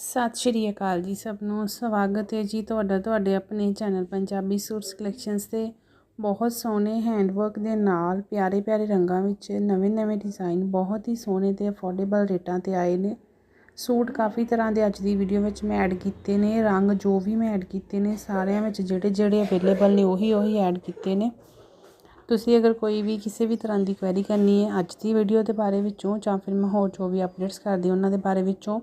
ਸਤਿ ਸ਼੍ਰੀ ਅਕਾਲ ਜੀ ਸਭ ਨੂੰ। ਸਵਾਗਤ ਹੈ ਜੀ ਤੁਹਾਡਾ ਤੁਹਾਡੇ ਆਪਣੇ ਚੈਨਲ ਪੰਜਾਬੀ ਸੂਟਸ ਕਲੈਕਸ਼ਨਸ ਤੇ। ਬਹੁਤ ਸੋਹਣੇ ਹੈਂਡਵਰਕ ਦੇ ਨਾਲ, ਪਿਆਰੇ ਪਿਆਰੇ ਰੰਗਾਂ ਵਿੱਚ ਨਵੇਂ ਨਵੇਂ ਡਿਜ਼ਾਈਨ ਬਹੁਤ ਹੀ ਸੋਹਣੇ ਤੇ ਅਫੋਰਡੇਬਲ ਰੇਟਾਂ ਤੇ ਆਏ ਨੇ। ਸੂਟ ਕਾਫੀ ਤਰ੍ਹਾਂ ਦੇ ਅੱਜ ਦੀ ਵੀਡੀਓ ਵਿੱਚ ਮੈਂ ਐਡ ਕੀਤੇ ਨੇ। ਰੰਗ ਜੋ ਵੀ ਮੈਂ ਐਡ ਕੀਤੇ ਨੇ, ਸਾਰਿਆਂ ਵਿੱਚ ਜਿਹੜੇ ਜਿਹੜੇ ਅਵੇਲੇਬਲ ਨੇ ਉਹੀ ਉਹੀ ਐਡ ਕੀਤੇ ਨੇ। ਤੁਸੀਂ ਅਗਰ ਕੋਈ ਵੀ ਕਿਸੇ ਵੀ ਤਰ੍ਹਾਂ ਦੀ ਕੁਐਰੀ ਕਰਨੀ ਹੈ ਅੱਜ ਦੀ ਵੀਡੀਓ ਦੇ ਬਾਰੇ ਵਿੱਚੋਂ ਜਾਂ ਫਿਰ ਮੈਂ ਹੋਰ ਜੋ ਵੀ ਅਪਡੇਟਸ ਕਰਦੀ ਉਹਨਾਂ ਦੇ ਬਾਰੇ ਵਿੱਚੋਂ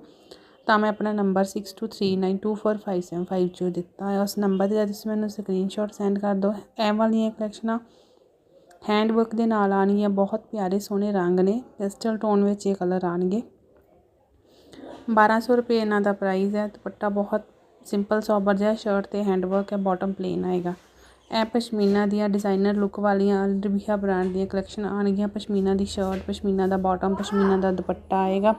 ਤਾਂ ਮੈਂ ਆਪਣਾ ਨੰਬਰ 6239245750 ਜੋ ਦਿੱਤਾ ਹੈ। ਉਸ ਨੰਬਰ ਤੇ ਤੁਸੀਂ ਮੈਨੂੰ ਸਕਰੀਨਸ਼ਾਟ ਸੈਂਡ ਕਰ ਦਿਓ। ਐ ਵਾਲੀਆਂ ਕਲੈਕਸ਼ਨਾਂ ਹੈਂਡ ਵਰਕ ਦੇ ਨਾਲ ਆਣਗੀਆਂ ਬਹੁਤ ਪਿਆਰੇ ਸੋਹਣੇ ਰੰਗ ਨੇ। ਪੈਸਟਲ ਟੋਨ ਵਿੱਚ ਇਹ ਕਲਰ ਆਣਗੇ 1200 ਰੁਪਏ ਇਹਨਾਂ ਦਾ ਪ੍ਰਾਈਸ ਹੈ। ਦੁਪੱਟਾ ਬਹੁਤ ਸਿੰਪਲ ਸੋਬਰ ਜਿਹਾ ਸ਼ਰਟ ਤੇ ਹੈਂਡ ਵਰਕ ਹੈ। ਬਾਟਮ ਪਲੇਨ ਆਏਗਾ। ਇਹ ਪਸ਼ਮੀਨਾ ਦੀਆਂ ਡਿਜ਼ਾਈਨਰ ਲੁੱਕ ਵਾਲੀਆਂ ਰਬੀਹਾ ਬ੍ਰਾਂਡ ਦੀਆਂ ਕਲੈਕਸ਼ਨ ਆਣਗੀਆਂ ਪਸ਼ਮੀਨਾ ਦੀ ਸ਼ਰਟ ਪਸ਼ਮੀਨਾ ਦਾ ਬਾਟਮ ਪਸ਼ਮੀਨਾ ਦਾ ਦੁਪੱਟਾ ਆਏਗਾ।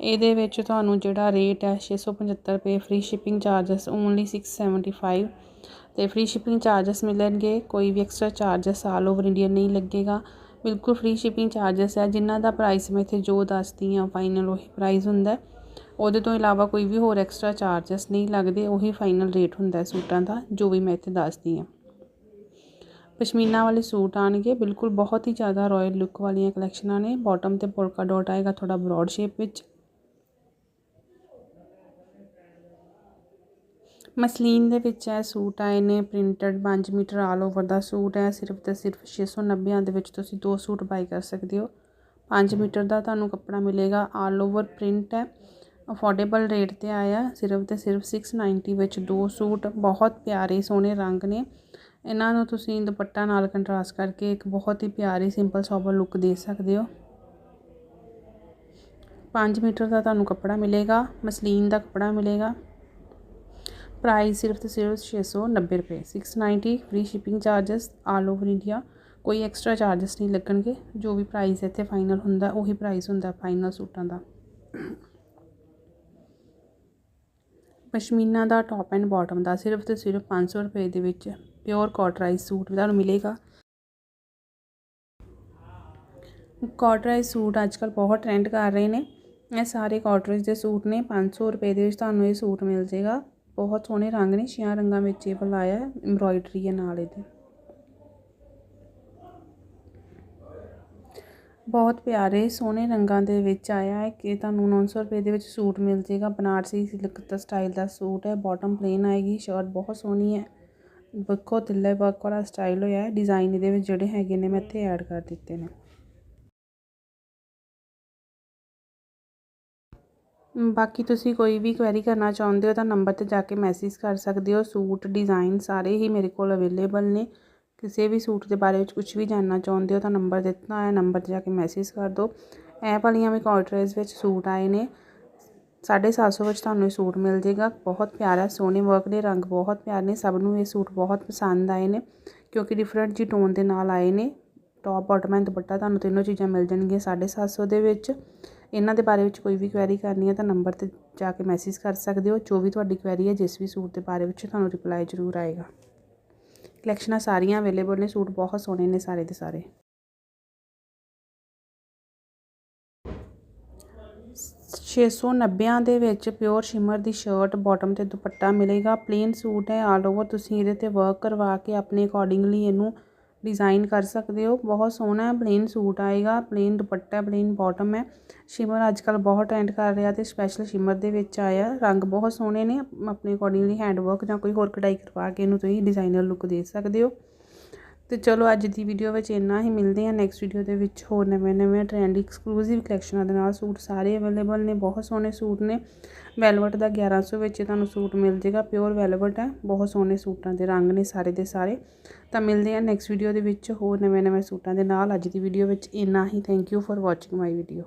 ਇਹਦੇ ਵਿੱਚ ਤੁਹਾਨੂੰ ਜਿਹੜਾ ਰੇਟ ਹੈ 675 ਰੁਪਏ ਫ੍ਰੀ ਸ਼ਿਪਿੰਗ ਚਾਰजेस ਓਨਲੀ 675 ਤੇ ਫ੍ਰੀ ਸ਼ਿਪਿੰਗ ਚਾਰजेस ਮਿਲਣਗੇ, ਕੋਈ ਵੀ extra charges all over India ਨਹੀਂ ਲੱਗੇਗਾ। ਬਿਲਕੁਲ ਫ੍ਰੀ ਸ਼ਿਪਿੰਗ ਚਾਰजेस ਹੈ, ਜਿਨ੍ਹਾਂ ਦਾ ਪ੍ਰਾਈਸ ਮੈਂ ਇੱਥੇ ਜੋ ਦੱਸਦੀ ਹਾਂ ਫਾਈਨਲ ਉਹੀ ਪ੍ਰਾਈਸ ਹੁੰਦਾ ਉਹਦੇ ਤੋਂ ਇਲਾਵਾ ਕੋਈ ਵੀ ਹੋਰ ਐਕਸਟਰਾ ਚਾਰजेस ਨਹੀਂ ਲੱਗਦੇ, ਉਹੀ ਫਾਈਨਲ ਰੇਟ ਹੁੰਦਾ ਸੂਟਾਂ ਦਾ, ਜੋ ਵੀ ਮੈਂ ਇੱਥੇ ਦੱਸਦੀ ਹਾਂ। ਪਸ਼ਮੀਨਾ ਵਾਲੇ ਸੂਟ ਆਣਗੇ ਬਿਲਕੁਲ ਬਹੁਤ ਹੀ ਜ਼ਿਆਦਾ ਰਾਇਲ ਲੁੱਕ ਵਾਲੀਆਂ ਕਲੈਕਸ਼ਨਾਂ ਨੇ। ਬਾਟਮ ਤੇ ਪੋਲਕਾ ਡਾਟ ਆਏਗਾ ਥੋੜਾ ਬ੍ਰੌਡ ਸ਼ੇਪ ਵਿੱਚ। ਮਸਲੀਨ ਦੇ ਵਿੱਚ ਇਹ ਸੂਟ ਆਏ ਨੇ ਪ੍ਰਿੰਟਡ 5 ਮੀਟਰ ਆਲ ਓਵਰ ਦਾ ਸੂਟ ਹੈ ਸਿਰਫ ਤੇ ਸਿਰਫ 690 ਦੇ ਵਿੱਚ ਤੁਸੀਂ ਦੋ ਸੂਟ ਬਾਈ ਕਰ ਸਕਦੇ ਹੋ। 5 ਮੀਟਰ ਦਾ ਤੁਹਾਨੂੰ ਕੱਪੜਾ ਮਿਲੇਗਾ ਆਲ ਓਵਰ ਪ੍ਰਿੰਟ ਹੈ ਅਫੋਰਡੇਬਲ ਰੇਟ ਤੇ ਆਇਆ, ਸਿਰਫ ਤੇ ਸਿਰਫ 690 ਵਿੱਚ ਦੋ ਸੂਟ, ਬਹੁਤ ਪਿਆਰੇ ਸੋਹਣੇ ਰੰਗ ਨੇ। ਇਹਨਾਂ ਨੂੰ ਤੁਸੀਂ ਦੁਪੱਟਾ ਨਾਲ ਕੰਟਰਾਸਟ ਕਰਕੇ ਇੱਕ ਬਹੁਤ ਹੀ ਪਿਆਰੀ ਸਿੰਪਲ ਸੋਬਰ ਲੁੱਕ ਦੇ ਸਕਦੇ ਹੋ। 5 ਮੀਟਰ ਦਾ ਤੁਹਾਨੂੰ ਕੱਪੜਾ ਮਿਲੇਗਾ, ਮਸਲੀਨ ਦਾ ਕੱਪੜਾ ਮਿਲੇਗਾ। ਪ੍ਰਾਈਸ ਸਿਰਫ ਤੇ ਸਿਰਫ 690 ਰੁਪਏ 690 free shipping charges all over India ਕੋਈ ਐਕਸਟਰਾ ਚਾਰजेस ਨਹੀਂ ਲੱਗਣਗੇ ਜੋ ਵੀ ਪ੍ਰਾਈਸ ਇੱਥੇ ਫਾਈਨਲ ਹੁੰਦਾ ਉਹੀ ਪ੍ਰਾਈਸ ਹੁੰਦਾ ਫਾਈਨਲ ਸੂਟਾਂ ਦਾ ਪਸ਼ਮੀਨਾ ਦਾ ਟੌਪ ਐਂਡ ਬਾਟਮ ਦਾ ਸਿਰਫ ਤੇ ਸਿਰਫ 500 ਰੁਪਏ ਦੇ ਵਿੱਚ ਪਿਓਰ ਕਾਟਰਾਈਜ਼ ਸੂਟ ਵੀ ਤੁਹਾਨੂੰ ਮਿਲੇਗਾ ਕਾਟਰਾਈਜ਼ ਸੂਟ ਅੱਜ ਅੱਜਕੱਲ ਬਹੁਤ ਟ੍ਰੈਂਡ ਕਰ ਰਹੇ ਨੇ ਇਹ ਸਾਰੇ ਕਾਟਰਾਈਜ਼ ਦੇ ਸੂਟ ਨੇ 500 ਰੁਪਏ ਦੇ ਵਿੱਚ ਤੁਹਾਨੂੰ ਇਹ ਸੂਟ ਮਿਲ ਜੇਗਾ ਬਹੁਤ ਸੋਹਣੇ ਰੰਗ ਨੇ, ਛਿਆਂ ਰੰਗਾਂ ਵਿੱਚ ਇਹ ਬਲਾਇਆ ਹੈ ਐਮਬ੍ਰੋਇਡਰੀ ਹੈ ਨਾਲ ਇਹਦੇ। ਬਹੁਤ ਪਿਆਰੇ ਸੋਹਣੇ ਰੰਗਾਂ ਦੇ ਵਿੱਚ ਆਇਆ ਹੈ ਕਿ ਤੁਹਾਨੂੰ 900 ਰੁਪਏ ਦੇ ਵਿੱਚ ਸੂਟ ਮਿਲ ਜੇਗਾ ਬਨਾਰਸੀ ਸਿਲਕ ਦਾ ਸਟਾਈਲ ਦਾ ਸੂਟ ਹੈ ਬਾਟਮ ਪਲੇਨ ਆਏਗੀ ਸ਼ਰਟ ਬਹੁਤ ਸੋਹਣੀ ਹੈ। ਬੱਕੋ ਤਿੱਲੇ ਵਰਕ ਵਾਲਾ ਸਟਾਈਲ ਹੋਇਆ ਹੈ ਡਿਜ਼ਾਈਨ ਇਹਦੇ ਵਿੱਚ ਜਿਹੜੇ ਹੈਗੇ ਨੇ, ਮੈਂ ਇੱਥੇ ਐਡ ਕਰ ਦਿੱਤੇ ਨੇ। ਬਾਕੀ ਤੁਸੀਂ ਕੋਈ ਵੀ ਕੁਐਰੀ ਕਰਨਾ ਚਾਹੁੰਦੇ ਹੋ ਤਾਂ ਨੰਬਰ 'ਤੇ ਜਾ ਕੇ ਮੈਸੇਜ ਕਰ ਸਕਦੇ ਹੋ। ਸੂਟ ਡਿਜ਼ਾਈਨ ਸਾਰੇ ਹੀ ਮੇਰੇ ਕੋਲ ਅਵੇਲੇਬਲ ਨੇ। ਕਿਸੇ ਵੀ ਸੂਟ ਦੇ ਬਾਰੇ ਵਿੱਚ ਕੁਝ ਵੀ ਜਾਣਨਾ ਚਾਹੁੰਦੇ ਹੋ ਤਾਂ ਨੰਬਰ ਦਿੱਤਾ ਹੈ ਨੰਬਰ 'ਤੇ ਜਾ ਕੇ ਮੈਸੇਜ ਕਰ ਦਿਓ। ਇਹ ਵਾਲੀਆਂ ਵੀ ਕਾਟਰੇਜ ਵਿੱਚ ਸੂਟ ਆਏ ਨੇ। 750 ਵਿੱਚ ਤੁਹਾਨੂੰ ਇਹ ਸੂਟ ਮਿਲ ਜੇਗਾ ਬਹੁਤ ਪਿਆਰਾ, ਸੋਹਣੇ ਵਰਕ ਦੇ ਰੰਗ ਬਹੁਤ ਪਿਆਰੇ ਨੇ। ਸਭ ਨੂੰ ਇਹ ਸੂਟ ਬਹੁਤ ਪਸੰਦ ਆਏ ਨੇ, ਕਿਉਂਕਿ ਡਿਫਰੈਂਟ ਜੀ ਟੋਨ ਦੇ ਨਾਲ ਆਏ ਨੇ। ਟੌਪ ਬਾਟਮ ਐਂਡ ਦੁਪੱਟਾ ਤੁਹਾਨੂੰ ਤਿੰਨੋਂ ਚੀਜ਼ਾਂ ਮਿਲ ਜਾਣਗੀਆਂ 750 ਦੇ ਵਿੱਚ। ਇਹਨਾਂ ਦੇ ਬਾਰੇ ਵਿੱਚ ਕੋਈ ਵੀ ਕੁਐਰੀ ਕਰਨੀ ਹੈ ਤਾਂ ਨੰਬਰ 'ਤੇ ਜਾ ਕੇ ਮੈਸੇਜ ਕਰ ਸਕਦੇ ਹੋ। ਜੋ ਵੀ ਤੁਹਾਡੀ ਕੁਐਰੀ ਹੈ, ਜਿਸ ਵੀ ਸੂਟ ਦੇ ਬਾਰੇ ਵਿੱਚ ਤੁਹਾਨੂੰ ਰਿਪਲਾਈ ਜ਼ਰੂਰ ਆਏਗਾ। ਕਲੈਕਸ਼ਨਾਂ ਸਾਰੀਆਂ ਅਵੇਲੇਬਲ ਨੇ, ਸੂਟ ਬਹੁਤ ਸੋਹਣੇ ਨੇ ਸਾਰੇ ਦੇ ਸਾਰੇ। ਛੇ ਸੌ ਨੱਬਿਆਂ ਦੇ ਵਿੱਚ ਪਿਓਰ ਸ਼ਿਮਰ ਦੀ ਸ਼ਰਟ ਬਾਟਮ ਤੇ ਦੁਪੱਟਾ ਮਿਲੇਗਾ। ਪਲੇਨ ਸੂਟ ਹੈ ਆਲ ਓਵਰ ਤੁਸੀਂ ਇਹਦੇ ਤੇ ਵਰਕ ਕਰਵਾ ਕੇ ਆਪਣੇ ਅਕੋਰਡਿੰਗਲੀ ਇਹਨੂੰ ਡਿਜ਼ਾਈਨ ਕਰ ਸਕਦੇ ਹੋ। ਬਹੁਤ ਸੋਹਣਾ ਪਲੇਨ ਸੂਟ ਆਏਗਾ ਪਲੇਨ ਦੁਪੱਟਾ ਪਲੇਨ ਬਾਟਮ ਹੈ। ਸ਼ਿਮਰ ਅੱਜ ਕੱਲ ਬਹੁਤ ਟ੍ਰੈਂਡ ਕਰ ਰਿਹਾ ਤੇ ਸਪੈਸ਼ਲ ਸ਼ਿਮਰ ਦੇ ਵਿੱਚ ਆਇਆ। ਰੰਗ ਬਹੁਤ ਸੋਹਣੇ ਨੇ ਆਪਣੇ ਅਕੋਰਡਿੰਗਲੀ ਹੈਂਡ ਵਰਕ ਜਾਂ ਕੋਈ ਹੋਰ ਕਢਾਈ ਕਰਵਾ ਕੇ ਇਹਨੂੰ ਤੁਸੀਂ ਡਿਜ਼ਾਈਨਰ ਲੁੱਕ ਦੇ ਸਕਦੇ ਹੋ। ਤੇ ਚਲੋ ਅੱਜ ਦੀ ਵੀਡੀਓ ਵਿੱਚ ਇੰਨਾ ਹੀ, ਮਿਲਦੇ ਹਾਂ ਨੈਕਸਟ ਵੀਡੀਓ ਦੇ ਵਿੱਚ ਹੋਰ ਨਵੇਂ ਨਵੇਂ ਟ੍ਰੈਂਡ ਐਕਸਕਲੂਸਿਵ ਕਲੈਕਸ਼ਨਾਂ ਦੇ ਨਾਲ ਸੂਟ ਸਾਰੇ ਅਵੇਲੇਬਲ ਨੇ, ਬਹੁਤ ਸੋਹਣੇ ਸੂਟ ਨੇ। ਵੈਲਵਟ ਦਾ 1100 ਵਿੱਚ ਤੁਹਾਨੂੰ ਸੂਟ ਮਿਲ ਜੇਗਾ ਪਿਓਰ ਵੈਲਵਟ ਹੈ, ਬਹੁਤ ਸੋਹਣੇ ਸੂਟਾਂ ਦੇ ਰੰਗ ਨੇ ਸਾਰੇ ਦੇ ਸਾਰੇ। ਤਾਂ ਮਿਲਦੇ ਆ ਨੈਕਸਟ ਵੀਡੀਓ ਦੇ ਵਿੱਚ ਹੋਰ ਨਵੇਂ ਨਵੇਂ ਸੂਟਾਂ ਦੇ ਨਾਲ। ਅੱਜ ਦੀ ਵੀਡੀਓ ਵਿੱਚ ਇੰਨਾ ਹੀ thank you for watching my video